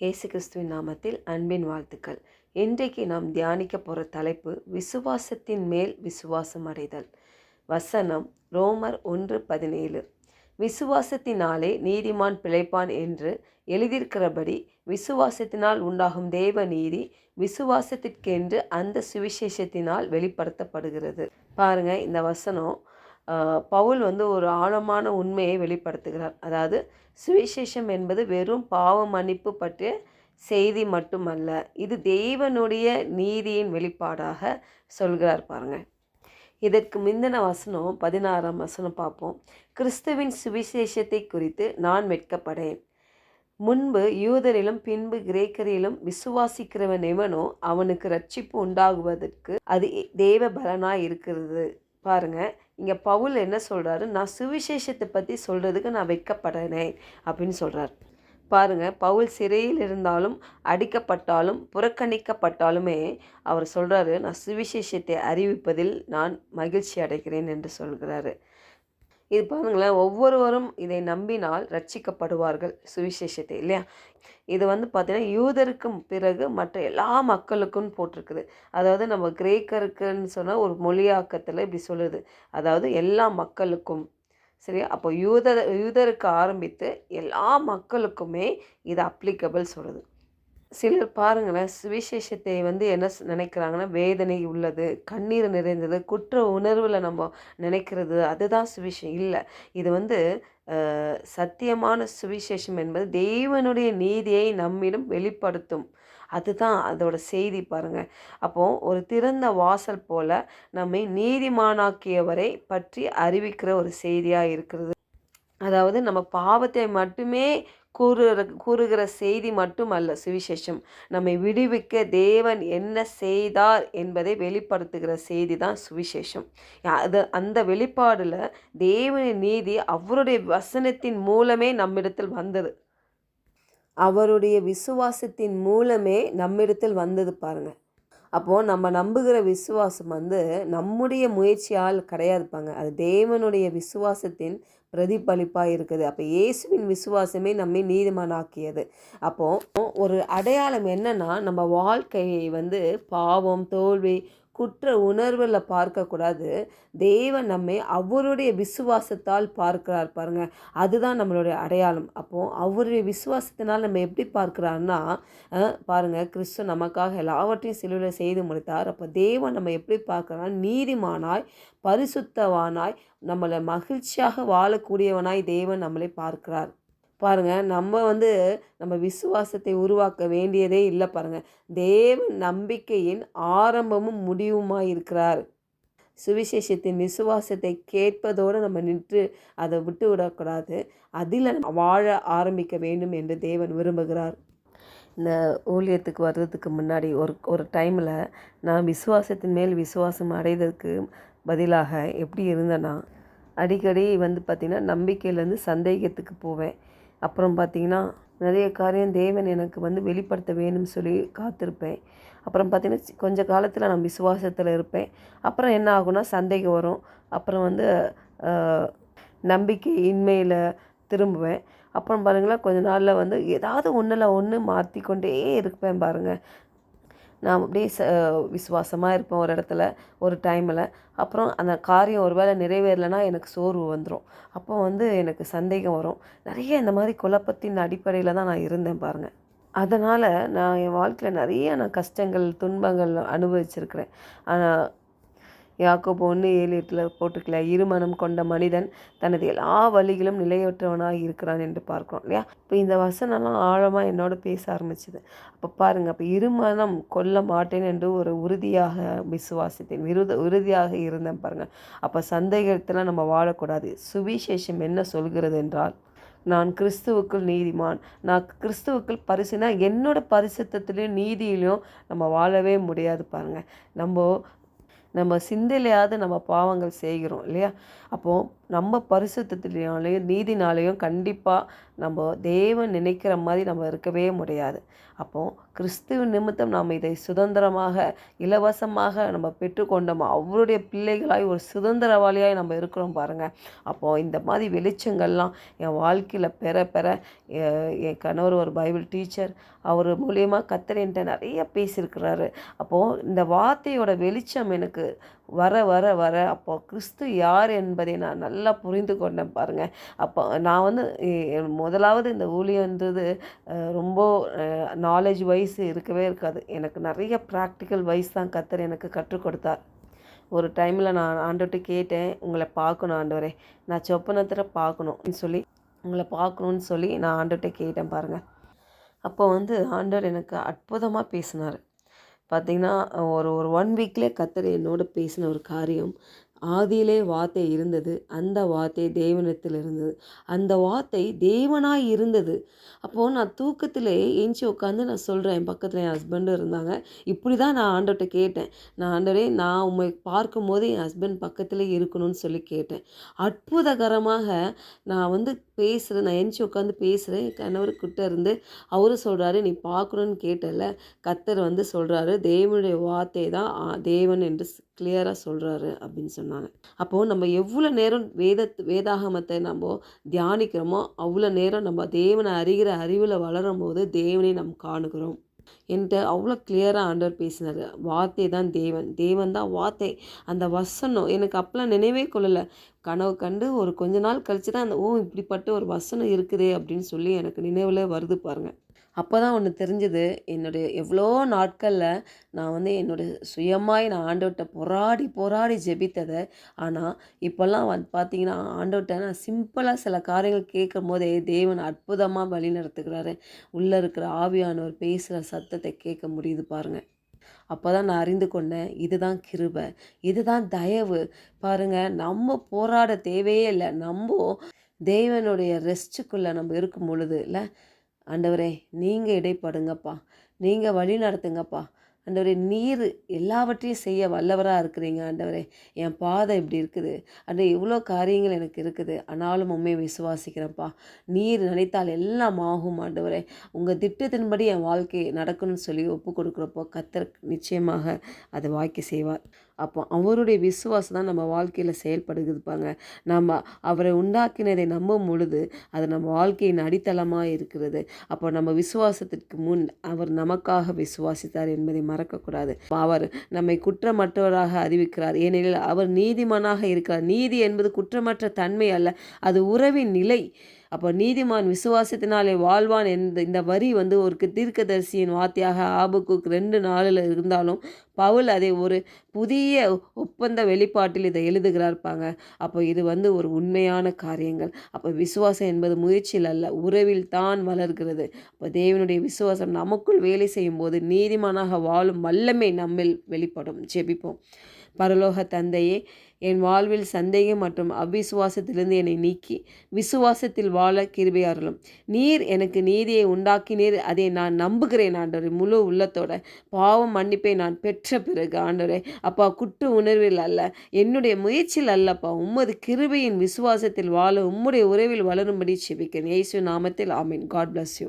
இயேசு கிறிஸ்துவின் நாமத்தில் அன்பின் வாழ்த்துக்கள். இன்றைக்கு நாம் தியானிக்க போகிற தலைப்பு விசுவாசத்தின் மேல் விசுவாசம் அடைதல். வசனம் ரோமர் ஒன்று பதினேழு. விசுவாசத்தினாலே நீதிமான் பிழைப்பான் என்று எழுதியிருக்கிறபடி விசுவாசத்தினால் உண்டாகும் தேவ நீதி விசுவாசத்திற்கென்று அந்த சுவிசேஷத்தினால் வெளிப்படுத்தப்படுகிறது. பாருங்க இந்த வசனம் பவுல் வந்து ஒரு ஆழமான உண்மையை வெளிப்படுத்துகிறார். அதாவது சுவிசேஷம் என்பது வெறும் பாவ மன்னிப்பு பற்றிய செய்தி மட்டுமல்ல இது தேவனுடைய நீதியின் வெளிப்பாடாக சொல்கிறார் பாருங்க. இதற்கு முந்தின வசனம் பதினாறாம் வசனம் பார்ப்போம். கிறிஸ்துவின் சுவிசேஷத்தை குறித்து நான் வெட்கப்படேன். முன்பு யூதரிலும் பின்பு கிரேக்கரிலும் விசுவாசிக்கிறவன் எவனோ அவனுக்கு ரட்சிப்பு உண்டாகுவதற்கு அது தேவ பலனாய் இருக்கிறது. பாருங்கள் இங்கே பவுல் என்ன சொல்கிறாரு நான் சுவிசேஷத்தை பற்றி சொல்கிறதுக்கு நான் வைக்கப்படுறேன் அப்படின்னு சொல்கிறார் பாருங்க பவுல் சிறையில் இருந்தாலும் அடிக்கப்பட்டாலும் புறக்கணிக்கப்பட்டாலுமே அவர் சொல்கிறாரு நான் சுவிசேஷத்தை அறிவிப்பதில் நான் மகிழ்ச்சி அடைகிறேன் என்று சொல்கிறாரு. இது பாருங்களேன் ஒவ்வொருவரும் இதை நம்பினால் ரட்சிக்கப்படுவார்கள். சுவிசேஷத்தை இல்லையா? இது வந்து பார்த்திங்கன்னா யூதருக்கும் பிறகு மற்ற எல்லா மக்களுக்கும் போட்டிருக்குது. அதாவது நம்ம கிரேக்கருக்குன்னு சொன்னால் ஒரு மொழியாக்கத்தில் இப்படி சொல்லுது. அதாவது எல்லா மக்களுக்கும் சரி அப்போ யூத யூதருக்கு ஆரம்பித்து எல்லா மக்களுக்குமே இது அப்ளிகபிள் சொல்லுது. சிலர் பாருங்களேன் சுவிசேஷத்தை வந்து என்ன நினைக்கிறாங்கன்னா வேதனை உள்ளது கண்ணீர் நிறைந்தது குற்ற உணர்வில் நம்ம நினைக்கிறது அதுதான் சுவிசேஷம். இல்லை இது வந்து சத்தியமான சுவிசேஷம் என்பது தேவனுடைய நீதியை நம்மிடம் வெளிப்படுத்தும். அதுதான் அதோட செய்தி பாருங்கள் அப்போது ஒரு திறந்த வாசல் போல நம்மை நீதிமானாக்கியவரை பற்றி அறிவிக்கிற ஒரு செய்தியாக இருக்கிறது. அதாவது நம்ம பாவத்தை மட்டுமே கூறுகிற கூறுகிற செய்தி மட்டுமல்ல சுவிசேஷம். நம்மை விடுவிக்க தேவன் என்ன செய்தார் என்பதை வெளிப்படுத்துகிற செய்தி தான் சுவிசேஷம் அது அந்த வெளிப்பாடில் தேவனின் நீதி அவருடைய வசனத்தின் மூலமே நம்மிடத்தில் வந்தது. அவருடைய விசுவாசத்தின் மூலமே நம்மிடத்தில் வந்தது பாருங்கள் அப்போது நம்ம நம்புகிற விசுவாசம் வந்து நம்முடைய முயற்சியால் கிடையாதுப்பாங்க. அது தேவனுடைய விசுவாசத்தின் பிரதிபலிப்பாக இருக்குது. அப்போ இயேசுவின் விசுவாசமே நம்மை நீதிமானாக்கியது. அப்போது ஒரு அடையாளம் என்னன்னா நம்ம வாழ்க்கையை வந்து பாவம் தோல்வி குற்ற உணர்வில் பார்க்கக்கூடாது. தேவன் நம்மை அவருடைய விசுவாசத்தால் பார்க்கிறார் பாருங்க. அதுதான் நம்மளுடைய அடையாளம். அப்போது அவருடைய விசுவாசத்தினால் நம்ம எப்படி பார்க்குறாருன்னா பாருங்கள் பாருங்க கிறிஸ்து நமக்காக எல்லாவற்றையும் சிலுவையில் செய்து முடித்தார். அப்போ தேவன் நம்ம எப்படி பார்க்குறான் நீதிமானாய் பரிசுத்தவானாய் நம்மளை மகிழ்ச்சியாக வாழக்கூடியவனாய் தேவன் நம்மளை பார்க்கிறார். பாருங்க நம்ம வந்து நம்ம விசுவாசத்தை உருவாக்க வேண்டியதே இல்லை பாருங்கள் தேவன் நம்பிக்கையின் ஆரம்பமும் முடிவுமாக இருக்கிறார். சுவிசேஷத்தின் விசுவாசத்தை கேட்பதோடு நம்ம நின்று அதை விட்டு விடக்கூடாது. அதில் வாழ ஆரம்பிக்க வேண்டும் என்று தேவன் விரும்புகிறார். இந்த ஊழியத்துக்கு வர்றதுக்கு முன்னாடி ஒரு ஒரு டைமில் நான் விசுவாசத்தின் மேல் விசுவாசம் அடைவதற்கு பதிலாக எப்படி இருந்தேன்னா அடிக்கடி வந்து பார்த்திங்கன்னா நம்பிக்கையிலேருந்து சந்தேகத்துக்கு போவேன். அப்புறம் பார்த்திங்கன்னா நிறைய காரியம் தேவன் எனக்கு வந்து வெளிப்படுத்த வேணும்னு சொல்லி காத்திருப்பேன். அப்புறம் பார்த்திங்கன்னா சி- கொஞ்ச காலத்தில் நான் விசுவாசத்தில் இருப்பேன். அப்புறம் என்ன ஆகும்னா சந்தேகம் வரும். அப்புறம் வந்து நம்பிக்கை இன்மையில் திரும்புவேன். அப்புறம் பாருங்களேன் கொஞ்ச நாளில் வந்து ஏதாவது ஒன்றில் ஒன்று மாற்றிக்கொண்டே இருப்பேன் பாருங்கள் நான் அப்படியே ச விசுவாசமாக இருப்பேன் ஒரு இடத்துல ஒரு டைமில் அப்புறம் அந்த காரியம் ஒரு வேளை நிறைவேறலைன்னா எனக்கு சோர்வு வந்துடும் அப்போ வந்து எனக்கு சந்தேகம் வரும். நிறைய இந்த மாதிரி குழப்பத்தின் அடிப்படையில் தான் நான் இருந்தேன் பாருங்கள் அதனால் நான் என் வாழ்க்கையில் நிறைய நான் கஷ்டங்கள் துன்பங்கள் அனுபவிச்சிருக்கிறேன். ஆனால் யாக்கோபு ஒன்று ஏழு எட்டில் போட்டுக்கல இருமனம் கொண்ட மனிதன் தனது எல்லா வழிகளும் நிலையற்றவனாக இருக்கிறான் என்று பார்க்கிறோம் இல்லையா? இப்போ இந்த வசனம்லாம் ஆழமாக என்னோட பேச ஆரம்பிச்சுது. அப்போ பாருங்கள் அப்போ இருமனம் கொல்ல மாட்டேன் என்று ஒரு உறுதியாக விசுவாசித்தேன். விருத உறுதியாக இருந்தேன் பாருங்கள் அப்போ சந்தேகத்தில் நம்ம வாழக்கூடாது. சுவிசேஷம் என்ன சொல்கிறது என்றால் நான் கிறிஸ்துவுக்குள் நீதிமான். நான் கிறிஸ்துவுக்குள் பரிசுனா என்னோட பரிசுத்திலையும் நீதியிலையும் நம்ம வாழவே முடியாது பாருங்கள் நம்ம நம்ம சிந்தையிலையாவது நம்ம பாவங்கள் செய்கிறோம் இல்லையா? அப்போது நம்ம பரிசுத்தத்தினாலேயும் நீதினாலேயும் கண்டிப்பாக நம்ம தேவன் நினைக்கிற மாதிரி நம்ம இருக்கவே முடியாது. அப்போது கிறிஸ்துவ நிமித்தம் நாம் இதை சுதந்திரமாக இலவசமாக நம்ம பெற்றுக்கொண்டோம்? அவருடைய பிள்ளைகளாய் ஒரு சுதந்திரவாளியாய் நம்ம இருக்கிறோம் பாருங்கள் அப்போது இந்த மாதிரி வெளிச்சங்கள்லாம் என் வாழ்க்கையில் பெற பெற என் கணவர் ஒரு பைபிள் டீச்சர் அவர் மூலியமாக கத்தர் என்கிட்ட நிறைய பேசியிருக்கிறாரு. அப்போது இந்த வார்த்தையோட வெளிச்சம் எனக்கு வர வர வர அப்போ கிறிஸ்து யார் என்பதை நான் நல்லா புரிந்து கொண்டேன் பாருங்கள் அப்போ நான் வந்து முதலாவது இந்த ஊழியன்றது ரொம்ப நாலேஜ் வைஸ் இருக்கவே இருக்காது. எனக்கு நிறைய ப்ராக்டிக்கல் வைஸ் தான் கத்தர் எனக்கு கற்றுக் கொடுத்தார். ஒரு டைமில் நான் ஆண்டவர்கிட்ட கேட்டேன் உங்களை பார்க்கணும் ஆண்டவரே நான் சொப்பனத்தில் பார்க்கணும்னு சொல்லி உங்களை பார்க்கணுன்னு சொல்லி நான் ஆண்டவர்கிட்ட கேட்டேன் பாருங்கள் அப்போ வந்து ஆண்டவர் எனக்கு அற்புதமாக பேசினார். பார்த்திங்கன்னா ஒரு ஒரு ஒன் வீக்லேயே கத்தர் என்னோட பேசின ஒரு காரியம். ஆதியிலே வார்த்தை இருந்தது. அந்த வார்த்தை தேவனத்தில் இருந்தது. அந்த வார்த்தை தேவனாய் இருந்தது. அப்போது நான் தூக்கத்திலே எஞ்சி உட்காந்து நான் சொல்கிறேன் என் பக்கத்தில் என் ஹஸ்பண்டும் இருந்தாங்க. இப்படி தான் நான் ஆண்டவர்கிட்ட கேட்டேன். நான் ஆண்டவரே நான் உண்மை பார்க்கும்போது என் ஹஸ்பண்ட் பக்கத்தில் இருக்கணும்னு சொல்லி கேட்டேன். அற்புதகரமாக நான் வந்து பேசுகிறேன் நான் எஞ்சி உட்காந்து பேசுகிறேன் என் கணவர் கிட்ட இருந்து அவரும் சொல்கிறாரு நீ பார்க்கணுன்னு கேட்டல கத்தர் வந்து சொல்கிறாரு தேவனுடைய வார்த்தை தான் ஆ, தேவன் என்று கிளியராக சொல்கிறாரு அப்படின்னு சொன்னாங்க. அப்போது நம்ம எவ்வளோ நேரம் வேத வேதாகமத்தை நம்ம தியானிக்கிறோமோ அவ்வளோ நேரம் நம்ம தேவனை அறிகிற அறிவில் வளரும் போது தேவனை நாம் காணுகிறோம். என்கிட்ட அவ்வளோ கிளியராக ஆண்டவர் பேசினார். வார்த்தை தான் தேவன். தேவன் தான் வார்த்தை. அந்த வசனம் எனக்கு அப்போலாம் நினைவே கொள்ளலை. கனவு கண்டு ஒரு கொஞ்ச நாள் கழிச்சு தான் அந்த ஓ இப்படிப்பட்ட ஒரு வசனம் இருக்குதே அப்படின்னு சொல்லி எனக்கு நினைவில் வருது பாருங்கள் அப்போ தான் ஒன்று தெரிஞ்சது. என்னுடைய எவ்வளோ நாட்களில் நான் வந்து என்னுடைய சுயமாய் நான் ஆண்டவர்கிட்ட போராடி போராடி ஜெபித்ததை. ஆனால் இப்போல்லாம் வந்து பார்த்தீங்கன்னா ஆண்டவர்கிட்ட நான் சிம்பிளாக சில காரியங்கள் கேட்கும் போதே தேவன் அற்புதமாக வழி நடத்துகிறாரு. உள்ளே இருக்கிற ஆவியானவர் பேசுகிற சத்தத்தை கேட்க முடியுது பாருங்கள் அப்போ தான் நான் அறிந்து கொண்டேன் இதுதான் கிருபை இதுதான் தயவு. பாருங்க நம்ம போராட தேவையே இல்லை. நம்ம தேவனுடைய ரெஸ்ட்டுக்குள்ளே நம்ம இருக்கும் பொழுது இல்லை? ஆண்டவரே நீங்கள் இடைப்படுங்கப்பா. நீங்கள் வழி நடத்துங்கப்பா. ஆண்டவரே நீர் எல்லாவற்றையும் செய்ய வல்லவராக இருக்கிறீங்க ஆண்டவரே. என் பாதை இப்படி இருக்குது. அண்ட் இவ்வளோ காரியங்கள் எனக்கு இருக்குது. ஆனாலும் உண்மை விசுவாசிக்கிறேன்ப்பா. நீர் நினைத்தால் எல்லாம் ஆகும் ஆண்டவரே. உங்கள் திட்டத்தின்படி என் வாழ்க்கை நடக்கணும்னு சொல்லி ஒப்பு கொடுக்குறப்போ கத்தர் நிச்சயமாக அதை வாக்கி செய்வார். அப்போ அவருடைய விசுவாசம் தான் நம்ம வாழ்க்கையில் செயல்படுகிறதுப்பாங்க. நம்ம அவரை உண்டாக்கினதை நம்பும் பொழுது அது நம்ம வாழ்க்கையின் அடித்தளமாக இருக்கிறது. அப்போ நம்ம விசுவாசத்திற்கு முன் அவர் நமக்காக விசுவாசித்தார் என்பதை மறக்கக்கூடாது. அவர் நம்மை குற்றமற்றவராக அறிவிக்கிறார். ஏனெனில் அவர் நீதிமானாக இருக்கிறார். நீதி என்பது குற்றமற்ற தன்மை அல்ல அது உறவின் நிலை. அப்போ நீதிமான் விசுவாசத்தினாலே வாழ்வான் என்ற இந்த வரி வந்து ஒரு தீர்க்கதரிசியின் வார்த்தையாக ஆபுக்கு ரெண்டு நாளில் இருந்தாலும் பவுல் அதை ஒரு புதிய ஒப்பந்த வெளிப்பாட்டில் இதை எழுதுகிறார்ப்பாங்க அப்போ இது வந்து ஒரு உண்மையான காரியங்கள். அப்போ விசுவாசம் என்பது முயற்சியில் அல்ல உறவில் தான் வளர்கிறது. அப்போ தேவனுடைய விசுவாசம் நமக்குள் வேலை செய்யும் போது நீதிமானாக வாழும் வல்லமை நம்மில் வெளிப்படும். ஜெபிப்போம். பரலோக தந்தையே என் வாழ்வில் சந்தேகம் மற்றும் அவ்விசுவாசத்திலிருந்து என்னை நீக்கி விசுவாசத்தில் வாழ கிருபை அருளும் நீர் எனக்கு நீதியை உண்டாக்கினீர் அதை நான் நம்புகிறேன் ஆண்டவரே. முழு உள்ளத்தோட பாவம் மன்னிப்பை நான் பெற்ற பிறகு ஆண்டவரே அப்பா குற்ற உணர்வில் அல்ல என்னுடைய முயற்சியில் அல்லப்பா உம்மது கிருபையின் விசுவாசத்தில் வாழ உம்முடைய உறவில் வளரும்படி செபிக்கிறேன். இயேசு நாமத்தில் ஆமீன். God bless you